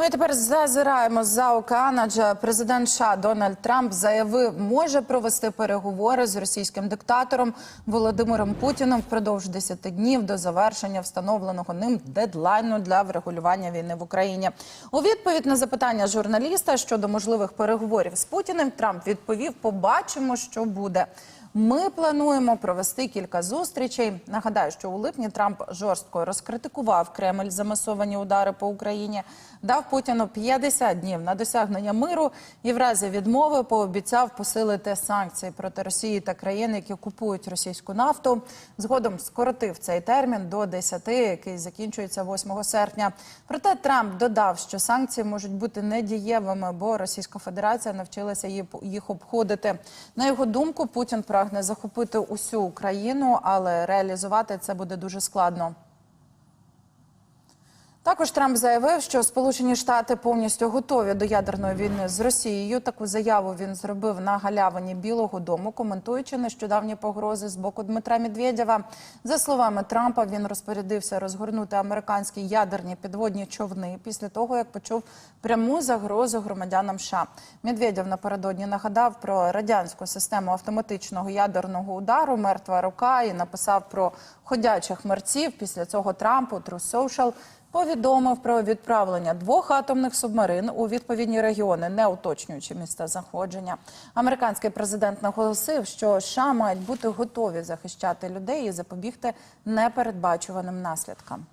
Ну і тепер зазираємо за океан, адже президент США Дональд Трамп заявив, може провести переговори з російським диктатором Володимиром Путіним впродовж 10 днів до завершення встановленого ним дедлайну для врегулювання війни в Україні. У відповідь на запитання журналіста щодо можливих переговорів з Путіним, Трамп відповів: побачимо, що буде. Ми плануємо провести кілька зустрічей. Нагадаю, що у липні Трамп жорстко розкритикував Кремль за масовані удари по Україні, дав Путіну 50 днів на досягнення миру і в разі відмови пообіцяв посилити санкції проти Росії та країн, які купують російську нафту. Згодом скоротив цей термін до 10, який закінчується 8 серпня. Проте Трамп додав, що санкції можуть бути недієвими, бо Російська Федерація навчилася їх обходити. На його думку, Путін прагне захопити усю Україну, але реалізувати це буде дуже складно. Також Трамп заявив, що Сполучені Штати повністю готові до ядерної війни з Росією. Таку заяву він зробив на галявині Білого Дому, коментуючи нещодавні погрози з боку Дмитра Медведєва. За словами Трампа, він розпорядився розгорнути американські ядерні підводні човни після того, як почув пряму загрозу громадянам США. Медведєв напередодні нагадав про радянську систему автоматичного ядерного удару Мертва рука і написав про ходячих мерців. Після цього Трамп у True Social повідомив про відправлення двох атомних субмарин у відповідні регіони, не уточнюючи місця знаходження. Американський президент наголосив, що США мають бути готові захищати людей і запобігти непередбачуваним наслідкам.